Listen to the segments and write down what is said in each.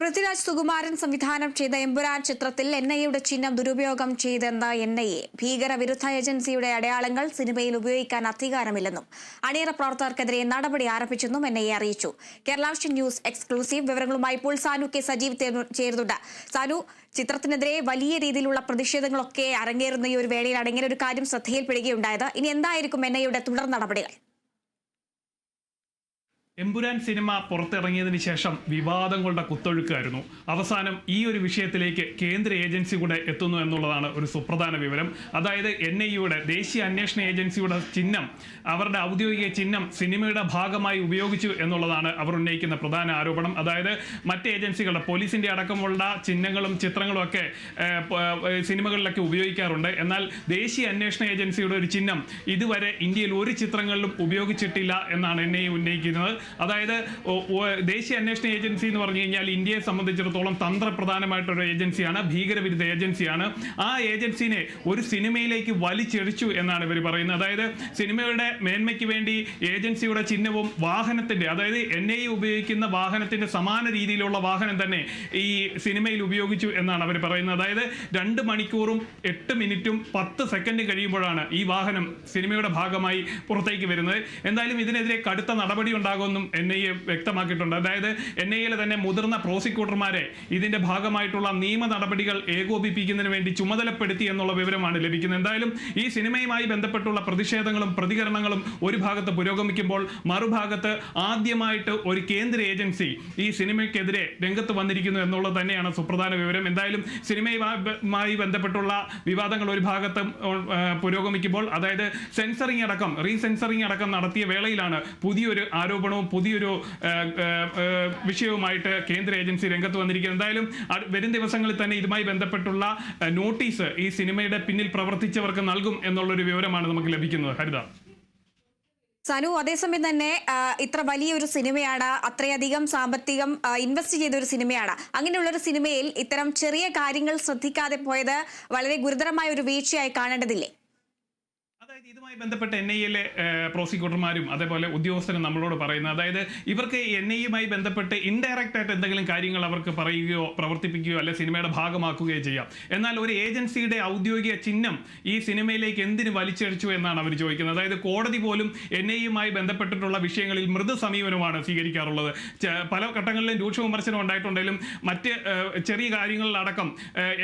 പൃഥ്വിരാജ് സുകുമാരൻ സംവിധാനം ചെയ്ത എമ്പുരാൻ ചിത്രത്തിൽ എൻ ഐയുടെ ചിഹ്നം ദുരുപയോഗം ചെയ്തെന്ന എൻ ഐ എ. ഭീകരവിരുദ്ധ ഏജൻസിയുടെ അടയാളങ്ങൾ സിനിമയിൽ ഉപയോഗിക്കാൻ അധികാരമില്ലെന്നും അണിയറ പ്രവർത്തകർക്കെതിരെ നടപടി ആരംഭിച്ചെന്നും എൻ ഐ അറിയിച്ചു. കേരള ന്യൂസ് എക്സ്ക്ലൂസീവ് വിവരങ്ങളുമായി ഇപ്പോൾ സാനു കെ സജീവ് ചേരുന്നുണ്ട്. സാനു ചിത്രത്തിനെതിരെ വലിയ രീതിയിലുള്ള പ്രതിഷേധങ്ങളൊക്കെ അരങ്ങേറുന്ന ഈ ഒരു വേളയിലാണ് ഇങ്ങനെ ഒരു കാര്യം ശ്രദ്ധയിൽപ്പെടുകയുണ്ടായത്. ഇനി എന്തായിരിക്കും എൻ ഐയുടെ തുടർ നടപടികൾ? എമ്പുരാൻ സിനിമ പുറത്തിറങ്ങിയതിന് ശേഷം വിവാദങ്ങളുടെ കുത്തൊഴുക്കായിരുന്നു. അവസാനം ഈ ഒരു വിഷയത്തിലേക്ക് കേന്ദ്ര ഏജൻസി കൂടെ എത്തുന്നു എന്നുള്ളതാണ് ഒരു സുപ്രധാന വിവരം. അതായത് എൻ ഐ യുടെ ദേശീയ അന്വേഷണ ഏജൻസിയുടെ ചിഹ്നം അവരുടെ ഔദ്യോഗിക ചിഹ്നം സിനിമയുടെ ഭാഗമായി ഉപയോഗിച്ചു എന്നുള്ളതാണ് അവർ ഉന്നയിക്കുന്ന പ്രധാന ആരോപണം. അതായത് മറ്റ് ഏജൻസികളുടെ പോലീസിന്റെ അടക്കമുള്ള ചിഹ്നങ്ങളും ചിത്രങ്ങളും ഒക്കെ സിനിമകളിലൊക്കെ ഉപയോഗിക്കാറുണ്ട്. എന്നാൽ ദേശീയ അന്വേഷണ ഏജൻസിയുടെ ഒരു ചിഹ്നം ഇതുവരെ ഇന്ത്യയിൽ ഒരു ചിത്രങ്ങളിലും ഉപയോഗിച്ചിട്ടില്ല എന്നാണ് എൻ ഐ ഉന്നയിക്കുന്നത്. അതായത് ദേശീയ അന്വേഷണ ഏജൻസി എന്ന് പറഞ്ഞു കഴിഞ്ഞാൽ ഇന്ത്യയെ സംബന്ധിച്ചിടത്തോളം തന്ത്രപ്രധാനമായിട്ടൊരു ഏജൻസിയാണ് ഭീകരവിരുദ്ധ ഏജൻസിയാണ്. ആ ഏജൻസിനെ ഒരു സിനിമയിലേക്ക് വലിച്ചെറിച്ചു എന്നാണ് ഇവർ പറയുന്നത്. അതായത് സിനിമയുടെ മേന്മയ്ക്ക് വേണ്ടി ഏജൻസിയുടെ ചിഹ്നവും വാഹനത്തിന്റെ അതായത് എൻ ഐ ഉപയോഗിക്കുന്ന വാഹനത്തിന്റെ സമാന രീതിയിലുള്ള വാഹനം തന്നെ ഈ സിനിമയിൽ ഉപയോഗിച്ചു എന്നാണ് അവർ പറയുന്നത്. അതായത് രണ്ട് മണിക്കൂറും എട്ട് മിനിറ്റും പത്ത് സെക്കൻഡ് കഴിയുമ്പോഴാണ് ഈ വാഹനം സിനിമയുടെ ഭാഗമായി പുറത്തേക്ക് വരുന്നത്. എന്തായാലും ഇതിനെതിരെ കടുത്ത നടപടി ഉണ്ടാകുമെന്നും എൻ ഐ എ വ്യക്തമാക്കിയിട്ടുണ്ട്. അതായത് എൻ ഐ എയിലെ തന്നെ മുതിർന്ന പ്രോസിക്യൂട്ടർമാരെ ഇതിന്റെ ഭാഗമായിട്ടുള്ള നിയമ നടപടികൾ ഏകോപിപ്പിക്കുന്നതിന് വേണ്ടി ചുമതലപ്പെടുത്തി എന്നുള്ള വിവരമാണ് ലഭിക്കുന്നത്. എന്തായാലും ഈ സിനിമയുമായി ബന്ധപ്പെട്ടുള്ള പ്രതിഷേധങ്ങളും പ്രതികരണങ്ങളും ഒരു ഭാഗത്ത് പുരോഗമിക്കുമ്പോൾ മറുഭാഗത്ത് ആദ്യമായിട്ട് ഒരു കേന്ദ്ര ഏജൻസി ഈ സിനിമയ്ക്കെതിരെ രംഗത്ത് വന്നിരിക്കുന്നു എന്നുള്ളത് തന്നെയാണ് സുപ്രധാന വിവരം. എന്തായാലും സിനിമയുമായി ബന്ധപ്പെട്ടുള്ള വിവാദങ്ങൾ ഒരു ഭാഗത്ത് പുരോഗമിക്കുമ്പോൾ അതായത് സെൻസറിംഗ് അടക്കം റീസെൻസറിംഗ് അടക്കം നടത്തിയ വേളയിലാണ് പുതിയൊരു ആരോപണവും പുതിയൊരു വിഷയവുമായിട്ട് കേന്ദ്ര ഏജൻസി രംഗത്ത് വന്നിരിക്കുന്നത് എന്തായാലും വരും ദിവസങ്ങളിൽ തന്നെ ഇതുമായി ബന്ധപ്പെട്ടുള്ള നോട്ടീസ് ഈ സിനിമയുടെ പിന്നിൽ പ്രവർത്തിച്ചവർക്ക് നൽകും എന്നുള്ളൊരു വിവരമാണ് നമുക്ക് ലഭിക്കുന്നത്. ഹരിത. സനു അതേസമയം തന്നെ ഇത്ര വലിയൊരു സിനിമയാണ് അത്രയധികം സാമ്പത്തികം ഇൻവെസ്റ്റ് ചെയ്ത ഒരു സിനിമയാണ്. അങ്ങനെയുള്ള ഒരു സിനിമയിൽ ഇത്തരം ചെറിയ കാര്യങ്ങൾ ശ്രദ്ധിക്കാതെ പോയത് വളരെ ഗുരുതരമായ ഒരു വീഴ്ചയായി കാണേണ്ടതില്ലേ? ഇതുമായി ബന്ധപ്പെട്ട് എൻ ഐ എയിലെ പ്രോസിക്യൂട്ടർമാരും അതേപോലെ ഉദ്യോഗസ്ഥരും നമ്മളോട് പറയുന്നത്. അതായത് ഇവർക്ക് എൻ ഐയുമായി ബന്ധപ്പെട്ട് ഇൻഡയറക്റ്റ് ആയിട്ട് എന്തെങ്കിലും കാര്യങ്ങൾ അവർക്ക് പറയുകയോ പ്രവർത്തിപ്പിക്കുകയോ അല്ലെ സിനിമയുടെ ഭാഗമാക്കുകയോ ചെയ്യാം. എന്നാൽ ഒരു ഏജൻസിയുടെ ഔദ്യോഗിക ചിഹ്നം ഈ സിനിമയിലേക്ക് എന്തിനു വലിച്ചടിച്ചു എന്നാണ് അവർ ചോദിക്കുന്നത്. അതായത് കോടതി പോലും എൻ ഐയുമായി ബന്ധപ്പെട്ടിട്ടുള്ള വിഷയങ്ങളിൽ മൃദു സമീപനമാണ് സ്വീകരിക്കാറുള്ളത് പല ഘട്ടങ്ങളിലും രൂക്ഷ വിമർശനം ഉണ്ടായിട്ടുണ്ടെങ്കിലും മറ്റ് ചെറിയ കാര്യങ്ങളിലടക്കം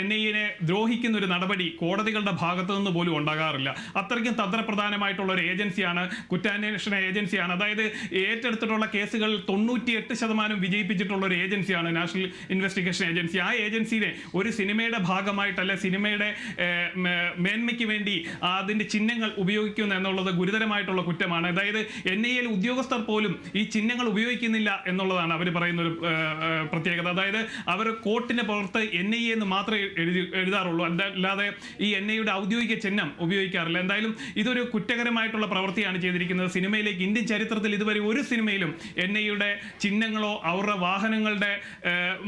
എൻ ഐയെ ദ്രോഹിക്കുന്ന ഒരു നടപടി കോടതികളുടെ ഭാഗത്തു നിന്ന് പോലും ഉണ്ടാകാറില്ല. അത്രയ്ക്കും തന്ത്രപ്രധാനമായിട്ടുള്ള ഒരു ഏജൻസിയാണ് കുറ്റാന്വേഷണ ഏജൻസിയാണ്. അതായത് ഏറ്റെടുത്തിട്ടുള്ള കേസുകൾ തൊണ്ണൂറ്റിയെട്ട് ശതമാനം വിജയിപ്പിച്ചിട്ടുള്ള ഒരു ഏജൻസിയാണ് നാഷണൽ ഇൻവെസ്റ്റിഗേഷൻ ഏജൻസി. ആ ഏജൻസിനെ ഒരു സിനിമയുടെ ഭാഗമായിട്ടല്ല സിനിമയുടെ മേന്മയ്ക്ക് വേണ്ടി അതിന്റെ ചിഹ്നങ്ങൾ ഉപയോഗിക്കുന്നു എന്നുള്ളത് ഗുരുതരമായിട്ടുള്ള കുറ്റമാണ്. അതായത് എൻ ഐ എൽ ഉദ്യോഗസ്ഥർ പോലും ഈ ചിഹ്നങ്ങൾ ഉപയോഗിക്കുന്നില്ല എന്നുള്ളതാണ് അവർ പറയുന്ന ഒരു പ്രത്യേകത. അതായത് അവർ കോർട്ടിന് പുറത്ത് എൻ ഐ എന്ന് മാത്രമേ എഴുതി എഴുതാറുള്ളൂ. അല്ലാതെ ഈ എൻ ഐയുടെ ഔദ്യോഗിക ചിഹ്നം ഉപയോഗിക്കാറില്ല. എന്തായാലും ഇതൊരു കുറ്റകരമായിട്ടുള്ള പ്രവൃത്തിയാണ് ചെയ്തിരിക്കുന്നത്. സിനിമയിലേക്ക് ഇന്ത്യൻ ചരിത്രത്തിൽ ഇതുവരെ ഒരു സിനിമയിലും എൻ ഐയുടെ ചിഹ്നങ്ങളോ അവരുടെ വാഹനങ്ങളുടെ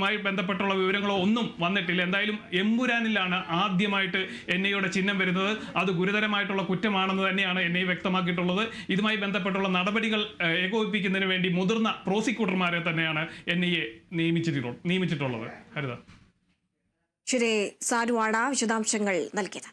മായി ബന്ധപ്പെട്ടുള്ള വിവരങ്ങളോ ഒന്നും വന്നിട്ടില്ല. എന്തായാലും എമ്പുരാനിലാണ് ആദ്യമായിട്ട് എൻ ഐയുടെ ചിഹ്നം വരുന്നത്. അത് ഗുരുതരമായിട്ടുള്ള കുറ്റമാണെന്ന് തന്നെയാണ് എൻ ഐ വ്യക്തമാക്കിയിട്ടുള്ളത്. ഇതുമായി ബന്ധപ്പെട്ടുള്ള നടപടികൾ ഏകോപിപ്പിക്കുന്നതിന് വേണ്ടി മുതിർന്ന പ്രോസിക്യൂട്ടർമാരെ തന്നെയാണ് എൻ ഐ എ നിയമിച്ചിട്ടുള്ളത്. നിയമിച്ചിട്ടുള്ളത് ഹരിത. ശരി സാനുവാണ് വിശദാംശങ്ങൾ നൽകിയത്.